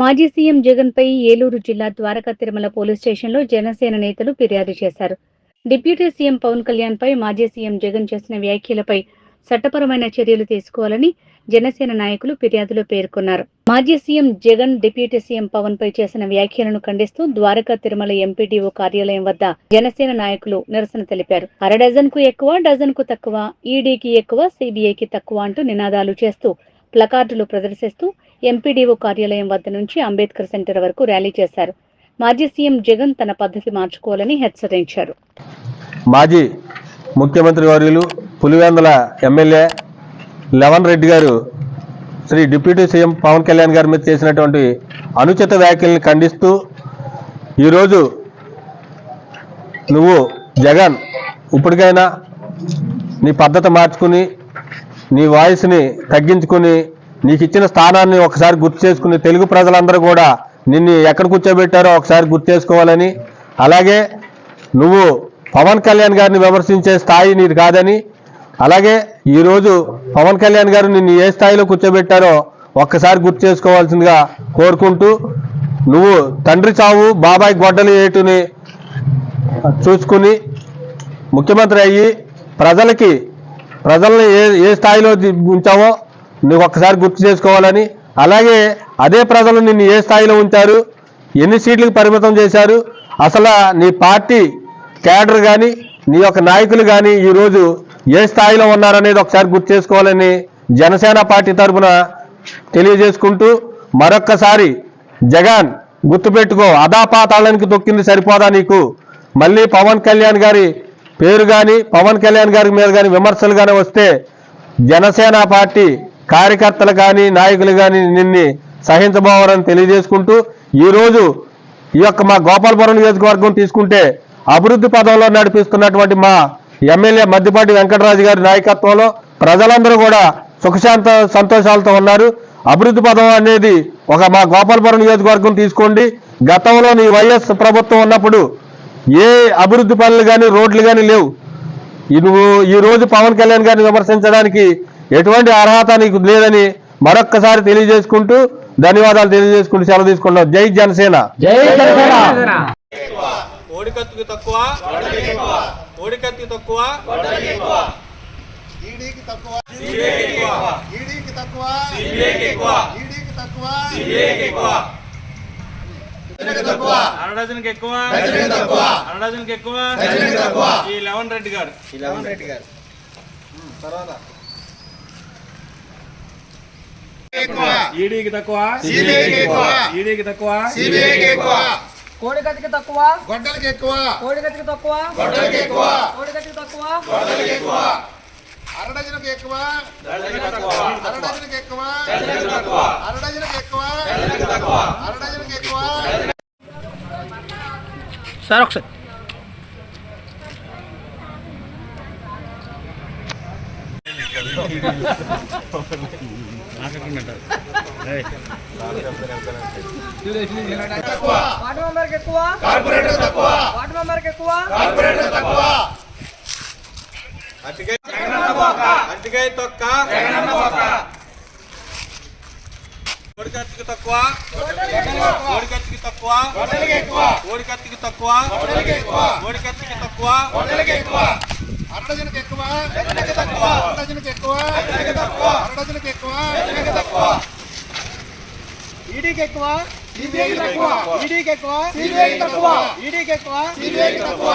మాజీ సీఎం జగన్ పై ఏలూరు జిల్లా ద్వారకా తిరుమల పోలీస్ స్టేషన్లో జనసేన నేతలు ఫిర్యాదు చేశారు. డిప్యూటీ సీఎం పవన్ కళ్యాణ్ పై మాజీ సీఎం జగన్ చేసిన వ్యాఖ్యలపై చట్టపరమైన చర్యలు తీసుకోవాలని జనసేన నాయకులు ఫిర్యాదులో పేర్కొన్నారు. మాజీ CM Jagan deputy CM Pawan పై చేసిన వ్యాఖ్యలను ఖండిస్తూ ద్వారకా తిరుమల ఎంపీడీఓ కార్యాలయం వద్ద జనసేన నాయకులు నిరసన తెలిపారు. అర డజన్కు ఎక్కువ డజన్కు తక్కువ ఈడీకి ఎక్కువ సిబిఐకి తక్కువ అంటూ నినాదాలు చేస్తూ ప్లకార్డులు ప్రదర్శిస్తూ ఎంపీడీఓ కార్యాలయం వద్ద నుంచి అంబేద్కర్ సెంటర్ వరకు ర్యాలీ చేశారు. మాజీ సీఎం జగన్ తన పద్ధతి మార్చుకోవాలని హెచ్చరించారు. మాజీ ముఖ్యమంత్రి వర్యులు పులివెందుల ఎమ్మెల్యే లవన్ రెడ్డి గారు శ్రీ డిప్యూటీ సీఎం పవన్ కళ్యాణ్ గారి మీద చేసినటువంటి అనుచిత వ్యాఖ్యల్ని ఖండిస్తూ ఈరోజు నువ్వు జగన్ ఇప్పటికైనా నీ పద్ధతి మార్చుకుని నీ వాయిస్ని తగ్గించుకుని నీకు ఇచ్చిన స్థానాన్ని ఒకసారి గుర్తు చేసుకుని తెలుగు ప్రజలందరూ కూడా నిన్ను ఎక్కడ కూర్చోబెట్టారో ఒకసారి గుర్తు చేసుకోవాలని. అలాగే నువ్వు పవన్ కళ్యాణ్ గారిని విమర్శించే స్థాయి నీది కాదని. అలాగే ఈరోజు పవన్ కళ్యాణ్ గారు నిన్ను ఏ స్థాయిలో కూర్చోబెట్టారో ఒక్కసారి గుర్తు చేసుకోవాల్సిందిగా కోరుకుంటూ నువ్వు తండ్రి చావు బాబాయ్ గొడ్డలు ఏటుని చూసుకుని ముఖ్యమంత్రి అయ్యి ప్రజలకి ప్రజల్ని ఏ ఏ స్థాయిలో ఉంచావో నువ్వు ఒక్కసారి గుర్తు చేసుకోవాలని. అలాగే అదే ప్రజలు నిన్ను ఏ స్థాయిలో ఉంచారు ఎన్ని సీట్లకు పరిమితం చేశారు అసలు నీ పార్టీ క్యాడర్ కానీ నీ యొక్క నాయకులు కానీ ఈరోజు ఏ స్థాయిలో ఉన్నారనేది ఒకసారి గుర్తు చేసుకోవాలని జనసేన పార్టీ తరఫున తెలియజేసుకుంటూ మరొక్కసారి జగన్ గుర్తుపెట్టుకో అదాపాతాళానికి తొక్కింది సరిపోదా నీకు? మళ్ళీ పవన్ కళ్యాణ్ గారి పేరు కానీ పవన్ కళ్యాణ్ గారి మీద కానీ విమర్శలు కానీ వస్తే జనసేన పార్టీ కార్యకర్తలు కానీ నాయకులు కానీ నిన్ని సహించబోవారని తెలియజేసుకుంటూ ఈరోజు ఈ యొక్క మా గోపాలపురం నియోజకవర్గం తీసుకుంటే అభివృద్ధి పదంలో నడిపిస్తున్నటువంటి మా ఎమ్మెల్యే మద్దిపాటి వెంకటరాజు గారి నాయకత్వంలో ప్రజలందరూ కూడా సుఖశాంత సంతోషాలతో ఉన్నారు. అభివృద్ధి పదం అనేది ఒక మా గోపాలపురం నియోజకవర్గం తీసుకోండి. గతంలో నీ వైఎస్ ప్రభుత్వం ఉన్నప్పుడు ఏ అభివృద్ధి పనులు కానీ రోడ్లు కానీ లేవు. నువ్వు ఈ రోజు పవన్ కళ్యాణ్ గారిని విమర్శించడానికి ఎటువంటి అర్హత నీకు లేదని మరొక్కసారి తెలియజేసుకుంటూ ధన్యవాదాలు తెలియజేసుకుంటూ సెలవు తీసుకుంటాం జై జనసేన. జై జనసేన. ఓడికత్తుకు తక్కువ. ఓడికత్తుకు తక్కువ. ఈడీకి తక్కువ. ఎక్కువ. ఈడీకి తక్కువ. సిబిఐకి ఎక్కువ. ఈడీకి తక్కువ. సిబిఐకి ఎక్కువ. తక్కువ అరడజన్కి ఎక్కువ. అరడజన్కి ఎక్కువ. డజన్కి తక్కువ. ఈ లెవెన్ రెడ్డి గారు. లవన్ రెడ్డి గారు. తర్వాత. ఈడీకి తక్కువ. ఈడీకి తక్కువ. కోడిగతికి తక్కువ. గొడ్డలకి ఎక్కువ. కోడిగతికి తక్కువ. గొడ్డలకి ఎక్కువ. కోడిగతికి తక్కువ. గొడ్డలకి ఎక్కువ. అరడజనకి ఎక్కువ. అరడజనకి ఎక్కువ. అరడజనకి ఎక్కువ. అరడజనకి ఎక్కువ. సార్ ఒకసారి తక్కువ. వార్డు మెంబర్కి ఎక్కువ. మెంబర్కి ఎక్కువ. తొక్క ఓడికత్తికి తక్కువ. ఓడికత్తికి తక్కువ గొడ్డలకి ఎక్కువ. గొడ్డలకి ఎక్కువ ఓడికత్తికి తక్కువ. గొడ్డలకి ఎక్కువ. అరడజనకి ఎక్కువ. డజన్కి తక్కువ. అరడజనకి ఎక్కువ. డజన్కి తక్కువ. అరడజనకి ఎక్కువ. డజన్కి తక్కువ. ఈడీకి ఎక్కువ. సిబిఐకి తక్కువ. ఈడీకి ఎక్కువ సిబిఐకి తక్కువ. ఈడీకి ఎక్కువ సిబిఐకి తక్కువ.